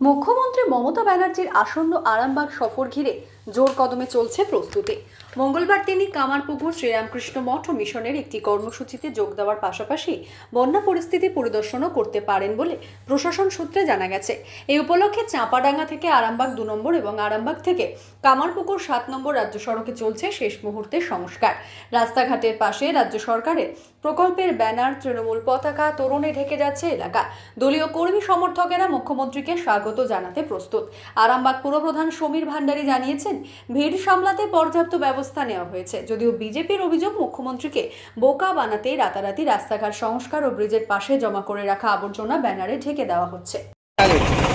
মুখ্যমন্ত্রী মমতা ব্যানার্জির আসন্ন আরামবাগ সফর ঘিরে জোর কদমে চলছে প্রস্তুতি। মঙ্গলবার তিনি কামারপুকুর শ্রীরামকৃষ্ণ মঠ ও মিশনের একটি কর্মসূচিতে যোগ দেওয়ার পাশাপাশি বন্যা পরিস্থিতি পরিদর্শনও করতে পারেন বলে প্রশাসন সূত্রে জানা গেছে। এই উপলক্ষে চাঁপাডাঙ্গা থেকে আরামবাগ দু নম্বর এবং আরামবাগ থেকে কামারপুকুর সাত নম্বর রাজ্য সড়কে চলছে শেষ মুহূর্তের সংস্কার। রাস্তাঘাটের পাশে রাজ্য সরকারের প্রকল্পের ব্যানার, তৃণমূল পতাকা, তোরণে ঢেকে যাচ্ছে এলাকা। দলীয় কর্মী সমর্থকেরা মুখ্যমন্ত্রীকে স্বাগত জানাতে প্রস্তুত। আরামবাগ পুরপ্রধান সমীর ভান্ডারী জানিয়েছেন ভিড় সামলাতে পর্যাপ্ত ব্যবস্থা নেওয়া হয়েছে। যদিও বিজেপির অভিযোগ মুখ্যমন্ত্রীকে বোকা বানাতে রাতারাতি রাস্তাঘাট সংস্কার ও ব্রিজের পাশে জমা করে রাখা আবর্জনা ব্যানারে ঢেকে দেওয়া হচ্ছে।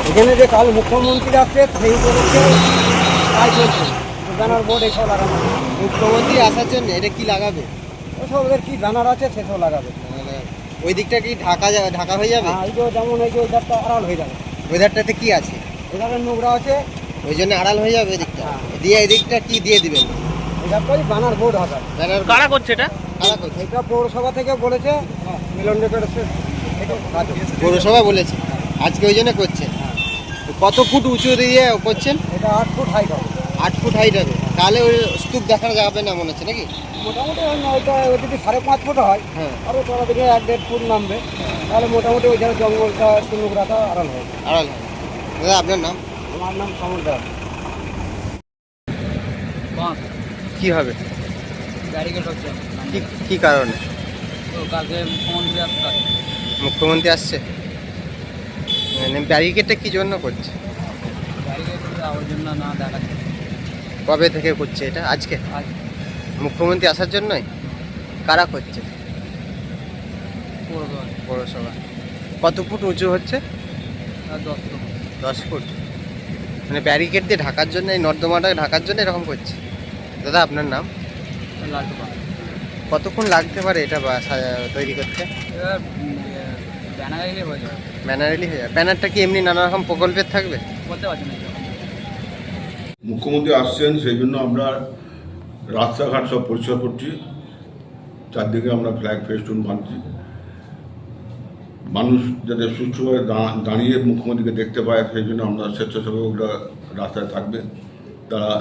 এখানে যে কাল মুখ্যমন্ত্রী আসছে সেই উপলক্ষে কাজ চলছে। ব্যানার বোর্ড এসব লাগানো মুখ্যমন্ত্রী আসার জন্য এটা কি লাগাবে? ওসব ওদের কি ব্যানার আছে সেসব লাগাবে। মানে ওই দিকটা কি ঢাকা যাবে ঢাকা হয়ে যাবে? হ্যাঁ এই যে যেমন এই যে ওইধারটা আড়াল হয়ে যাবে। ওয়েদারটাতে কি আছে? এধারে নোংরা আছে ওই জন্য আড়াল হয়ে যাবে এদিকটা। হ্যাঁ। দিয়ে এদিকটা কি দিয়ে দিবেন? বোর্ড হবে। ব্যানার কারা করছে এটা? কারা করছে? এটা পৌরসভা থেকে বলেছে মিলন ডেকোরেশন এটা পৌরসভা বলেছে। আজকে ওই জন্য করছে। কত ফুট উঁচু দিয়ে করছেন? এটা আট ফুট হাইট হবে। আট ফুট হাইট হবে। তাহলে ওই স্তূপ দেখানো যাবে না মনে হচ্ছে নাকি? মোটামুটি ওই ওইটা যদি সাড়ে পাঁচ ফুট হয় হ্যাঁ। আরও তোরা দিকে এক দেড় ফুট নামবে তাহলে মোটামুটি ওই ধারে জঙ্গলটা একটু আড়াল হবে। আড়াল হবে। দাদা আপনার নাম? আমার নাম বাঁশ কি হবে? ব্যারিকেড হচ্ছে। কি কি কারণে? তো কালকে মুখ্যমন্ত্রী আসবে মুখ্যমন্ত্রী আসছে? মানে ব্যারিকেডটা কি জন্য করছে? ব্যারিকেড আবর্জনা না দেখাচ্ছে। কবে থেকে করছে এটা? আজকে? আজ। মুখ্যমন্ত্রী আসার জন্যই? কারা করছে? পৌরসভা। কত ফুট উঁচু হচ্ছে? আর দশ ফুট। দশ ফুট। মানে ব্যারিকেড দিয়ে ঢাকার জন্য এই নর্দমাটা ঢাকার জন্য এরকম করছে। দাদা আপনার নাম? কতক্ষণ লাগতে পারে এটা সা- তৈরি করতে? হয়ে ব্যানারেলি হয়ে যাবে। ব্যানারটা কি এমনি নানা রকম প্রকল্পের থাকবে? বলতে পারছি না মুখ্যমন্ত্রী আসছেন সেই জন্য আমরা রাস্তাঘাট সব পরিষ্কার করছি। চারদিকে আমরা ফ্ল্যাগ ফেস্টুন বাঁধছি। মানুষ যাতে সুষ্ঠুভাবে দাঁড়িয়ে মুখ্যমন্ত্রীকে দেখতে পায় সেই জন্য আমরা স্বেচ্ছাসেবকরা রাস্তায় থাকবে। তারা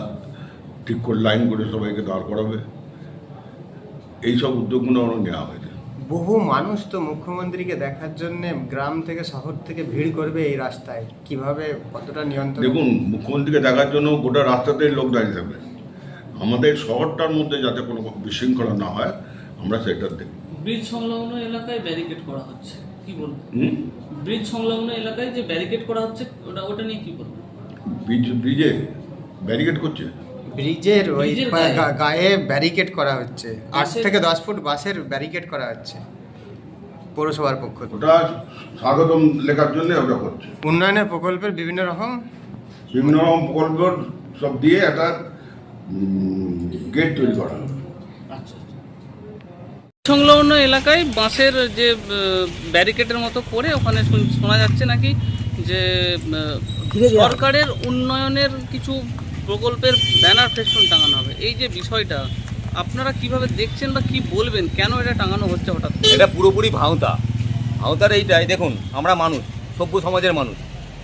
ঠিক করে লাইন করে সবাইকে দাঁড় করাবে। এই সব উদ্যোগগুলো আমরা নেওয়া হয়েছে। বহু মানুষ তো মুখ্যমন্ত্রীকে দেখার জন্য গ্রাম থেকে শহর থেকে ভিড় করবে এই রাস্তায়। কীভাবে কতটা নিয়ন্ত্রণ? দেখুন মুখ্যমন্ত্রীকে দেখার জন্য গোটা রাস্তাতেই লোক দাঁড়িয়ে থাকবে। আমাদের শহরটার মধ্যে যাতে কোনো বিশৃঙ্খলা না হয় আমরা সেটা দেখি ব্রিজ সংলগ্ন এলাকায় ব্যারিকেড করা হচ্ছে। কি বলব? ব্রিজ সংলগ্ন এলাকায় যে ব্যারিকেড করা হচ্ছে ওটা ওটা নিয়ে কি বলব? ব্রিজ ব্রিজে ব্যারিকেড করছে? ব্রিজের ওই ব্রিজের গায়ে? গায়ে ব্যারিকেড করা হচ্ছে। আট বাসের- থেকে দশ ফুট বাসের ব্যারিকেড করা হচ্ছে। পৌরসভার পক্ষ থেকে। ওটা স্বাগতম লেখার জন্য ওটা করছে। উন্নয়নের প্রকল্পের বিভিন্ন রকম? বিভিন্ন রকম প্রকল্প সব দিয়ে একটা গেট তৈরি করা হবে। সংলগ্ন এলাকায় বাঁশের যে ব্যারিকেডের মতো করে ওখানে শুন- শোনা যাচ্ছে নাকি যে। সরকারের উন্নয়নের কিছু প্রকল্পের ব্যানার ফেস্টুন টাঙানো হবে। এই যে বিষয়টা আপনারা কীভাবে দেখছেন বা কি বলবেন? কেন এটা টাঙানো হচ্ছে হঠাৎ এটা পুরোপুরি ভাঁওতা। ভাঁওতার এইটাই দেখুন আমরা মানুষ সভ্য সমাজের মানুষ।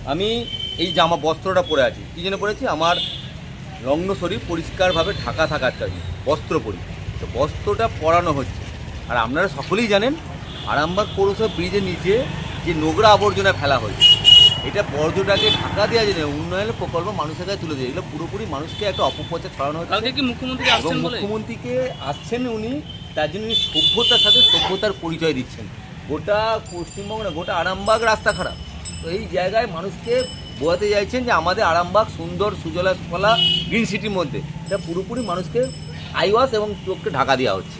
আমি এই জামা বস্ত্রটা পরে আছি কী জন্য পরেছি? আমার রঙ্গ শরীর পরিষ্কারভাবে ঢাকা থাকার চাই বস্ত্র পরি। তো বস্ত্রটা পরানো হচ্ছে। আর আপনারা সকলেই জানেন আরামবাগ পৌরসভা ব্রিজের নিচে যে নোংরা আবর্জনা ফেলা হয়েছে এটা বর্জ্যটাকে ঢাকা দেওয়া যায় উন্নয়নের প্রকল্প মানুষের কাছে তুলে দেয়। এগুলো পুরোপুরি মানুষকে একটা অপপ্রচার ছড়ানো হচ্ছে। কি মুখ্যমন্ত্রী এবং মুখ্যমন্ত্রীকে আসছেন উনি তার জন্য উনি সভ্যতার সাথে সভ্যতার পরিচয় দিচ্ছেন। গোটা পশ্চিমবঙ্গ না গোটা আরামবাগ রাস্তা খারাপ। তো এই জায়গায় মানুষকে বোঝাতে চাইছেন যে আমাদের আরামবাগ সুন্দর সুজলা সুফলা গ্রিন সিটির মধ্যে এটা পুরোপুরি মানুষকে আইওয়াস এবং চোখকে ঢাকা দেওয়া হচ্ছে।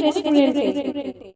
রেস্টুরেন্টে